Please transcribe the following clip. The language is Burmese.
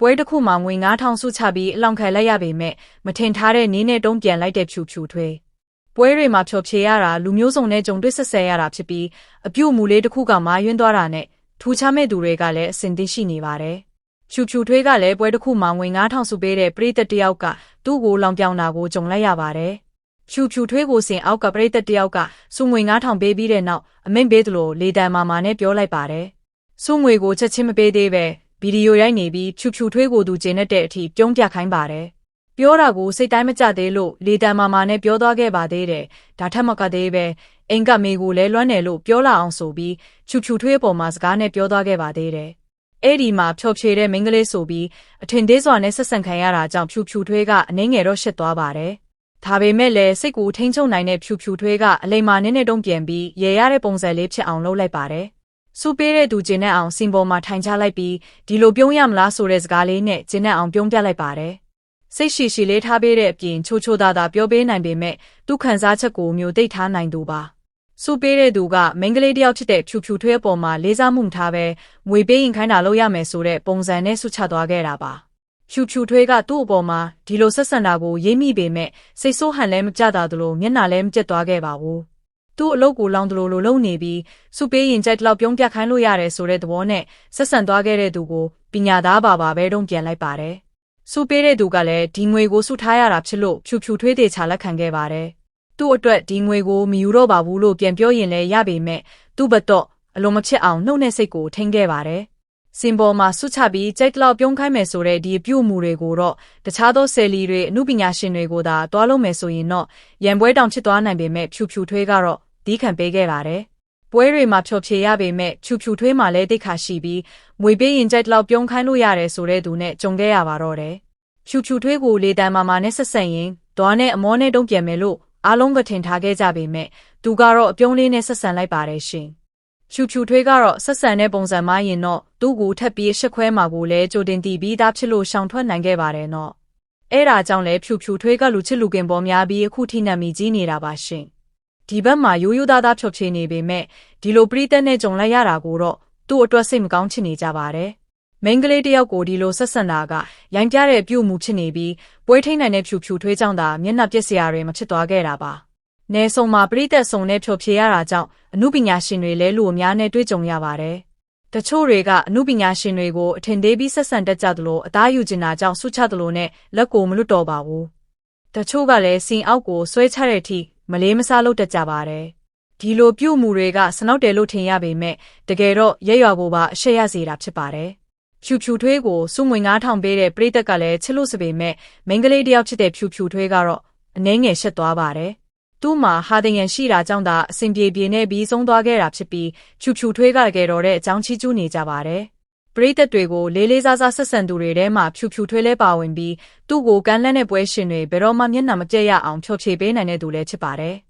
ပွဲတစ်ခုမှာငွေ9000စုချပြီးအလောင်းခံလိုက်ရပေမဲ့မထင်ထားတဲ့နင်းနဲ့တုံးပြန်လိုက်တဲ့ဖြူဖြူထွေးပွဲတွေမှာဖြော်ဖြေရတာလူမျိုးစုံနဲ့ကြုံတွေ့ဆက်ဆဲရတာဖြစ်ပြီးအပြုတ်မူလေးတစ်ခုကမာယွင်းသွားတာနဲ့ထူးခြားမဲ့သူတွေကလည်းအစင်သိရှိနေပါတယ်ဖြူဖြူထွေးကလည်းပွဲတစ်ခုမှာငွေ9000စုပေးတဲ့ပရိသတ်တစ်ယောက်ကသူ့ကိုလောင်ပြောင်တာကိုကြုံလိုက်ရပါတယ်ဖြူဖြူထွေးကိုစင်အောက်ကပရိသတ်တစ်ယောက်ကစုငွေ9000ပေးပြီးတဲ့နောက်အမိန့်ပေးသလိုလေတံမာမာနဲ့ပြောလိုက်ပါတယ်စုငွေကိုချက်ချင်းမပေးသေးပဲ ဗီဒီယိုရိုက်နေပြီးဖြူဖြူထွေးကိုသူကျင်းတဲ့အထိပြုံးပြခိုင်းပါတယ်ပြောတာကိုစိတ်တိုင်းမကြသေးလို့လေတံမာမာနဲ့ပြောသွားခဲ့ပါသေးတယ်ဒါထက်မကသေးပဲအိမ်ကမေကိုလဲလွမ်းတယ်လို့ပြောလာအောင်ဆိုပြီးဖြူဖြူထွေးပေါ်မှာစကားနဲ့ပြောသွားခဲ့ပါသေးတယ်အဲ့ဒီမှာဖြော်ဖြေတဲ့မိန်းကလေးဆိုပြီးအထင်သေးစွာနဲ့ဆက်ဆံခံရတာကြောင့်ဖြူဖြူထွေးကအနှင်းငယ်တော့ရှစ်သွားပါတယ်။ဒါပေမဲ့လည်းစိတ်ကိုထိန်းချုပ်နိုင်တဲ့ဖြူဖြူထွေးကအလိမ္မာနည်းနည်းတုံးပြန်ပြီးရေရတဲ့ပုံစံလေးဖြစ်အောင်လုပ်လိုက်ပါတယ်။ စူပေးတဲ့သူကျင်းနဲ့အောင်စင်ပေါ်မှာထိုင်ချလိုက်ပြီးဒီလိုပြုံးရမလားဆိုတဲ့စကားလေးနဲ့ကျင်းနဲ့အောင်ပြုံးပြလိုက်ပါတယ်။စိတ်ရှိရှိလေးထားပေးတဲ့အပြင်ချိုချိုသာသာပြောပေးနိုင်ပေမဲ့သူခံစားချက်ကိုမျိုးသိပ်ထားနိုင်သူပါ။စူပေးတဲ့သူကမိန်းကလေးတယောက်ဖြစ်တဲ့ဖြူဖြူထွေးအပေါ်မှာလေးစားမှုမထားပဲငွေပေးရင်ခိုင်းတာလုပ်ရမယ်ဆိုတဲ့ပုံစံနဲ့ဆုချသွားခဲ့တာပါဖြူဖြူထွေးကသူ့အပေါ်မှာဒီလိုဆက်ဆံတာကိုရိပ်မိပေမဲ့စိတ်ဆိုးဟန်လည်းမကြတာသလိုမျက်နှာလည်းမကျက်သွားခဲ့ပါဘူး သူ့အလုပ်ကိုလောင်တလို့လိုလုံနေပြီးစုပေးရင်ကြိုက်တော့ပြုံးပြခိုင်းလို့ရတယ်ဆိုတဲ့သဘောနဲ့ဆက်ဆံသွားခဲ့တဲ့သူကိုပညာသားပါပါပဲတုံးပြန်လိုက်ပါတယ်စုပေးတဲ့သူကလည်းဒီငွေကိုစုထားရတာဖြစ်လို့ဖြူဖြူထွေးသေးချာလက်ခံခဲ့ပါတယ်သူ့အတွက်ဒီငွေကိုမယူတော့ပါဘူးလို့ပြန်ပြောရင်လည်းရပေမဲ့သူ့ဘက်တော့အလိုမဖြစ်အောင်နှုတ်နဲ့စိတ်ကိုထိန်းခဲ့ပါတယ်။စင်ပေါ်မှာဆွချပြီးကြိုက်တလောက်ပြုံးခိုင်းမယ်ဆိုတဲ့ဒီအပြုတ်မှုတွေကိုတော့တခြားသောဆယ်လီတွေအမှုပညာရှင်တွေကိုသာတွားလို့မယ်ဆိုရင်တော့ရန်ပွဲတောင်ဖြစ်သွားနိုင်ပေမဲ့ဖြူဖြူထွေးကတော့ ဒီခံပေးခဲ့ပါတယ်။ပွဲတွေမှာဖြော်ဖြေရပေမဲ့ဖြူဖြူထွေးမှလည်းတိတ်ခါရှိပြီးငွေပေးရင်ကြိုက်တလောက်ပြုံးခိုင်းလို့ရတယ်ဆိုတဲ့သူနဲ့ကြုံခဲ့ရပါတော့တယ်။ဖြူဖြူထွေးကိုလေတံမာမာနဲ့ဆက်ဆက်ရင်ဒွားနဲ့အမောနဲ့တုံးပြန်မယ်လို့အားလုံးကထင်ထားခဲ့ကြပေမဲ့သူကတော့အပြုံးလေးနဲ့ဆက်ဆံလိုက်ပါတယ်ရှင်။ဖြူဖြူထွေးကတော့ဆက်ဆံတဲ့ပုံစံမှရင်တော့သူ့ကိုထပ်ပြီးရှက်ခွဲမှာကိုလည်းကြိုတင်တည်ပြီးသားဖြစ်လို့ရှောင်ထွက်နိုင်ခဲ့ပါတယ်နော်။အဲ့ဒါကြောင့်လဲဖြူဖြူထွေးကလူချစ်လူကင်ပေါ်များပြီးအခုထိနှံမိကြီးနေတာပါရှင်။ ဒီဘက်မှာရိုးရိုးသားသားဖြော်ချေနေပေမဲ့ဒီလိုပရိသတ်နဲ့ကြုံလိုက်ရတာကိုတော့သူ့အတွက်စိတ်မကောင်းချင်နေကြပါတယ်။မိန်းကလေးတယောက်ကိုဒီလိုဆက်ဆံတာကရိုင်းပြတဲ့ပြုမှုဖြစ်နေပြီးပွဲထိန်နိုင်တဲ့ဖြူဖြူထွေးကြောင့်သာမျက်နှာပြက်စရာတွေမဖြစ်သွားခဲ့တာပါ။နေဆုံမှာပြိသက်ဆုံနဲ့ဖြိုဖြေရတာကြောင့်အမှုပညာရှင်တွေလည်းလူအများနဲ့တွေ့ကြုံရပါတယ်။တချို့တွေကအမှုပညာရှင်တွေကိုအထင်သေးပြီးဆက်ဆံတတ်ကြသလိုအသားယူကျင်တာကြောင့်ဆုချသလိုနဲ့လက်ကိုမလွတ်တော့ပါဘူး။တချို့ကလည်းစင်အောက်ကိုဆွဲချတဲ့အထိ မလေးမစားလုပ်တတ်ကြပါတယ်။ဒီလိုပြုမှုတွေကစနောက်တယ်လို့ထင်ရပေမဲ့တကယ်တော့ရက်ရွာကိုပါအရှက်ရစေတာဖြစ်ပါတယ်။ဖြူဖြူထွေးကိုစုငွေ9000ပေးတဲ့ပရိသတ်ကလည်းချစ်လို့စပေမဲ့မိန်းကလေးတယောက်ဖြစ်တဲ့ဖြူဖြူထွေးကတော့အနှဲငယ်ရှက်သွားပါတယ်။သူ့မှာဟာတရန်ရှိတာကြောင့်သာအစဉ်ပြေပြေနဲ့ပြီးဆုံးသွားခဲ့တာဖြစ်ပြီးဖြူဖြူထွေးကကြတော့တဲ့အကြောင်းချီးကျူးနေကြပါတယ်။ ပရိသတ်တွေကိုလေးလေးစားစားဆက်ဆံသူတွေထဲမှာဖြူဖြူထွေးလဲပါဝင်ပြီးသူ့ကိုကမ်းလှမ်းတဲ့ပွဲရှင်တွေဘယ်တော့မှမျက်နှာမကျက်ရအောင်ဖြော်ဖြေပေးနိုင်တဲ့သူလည်းဖြစ်ပါတယ်။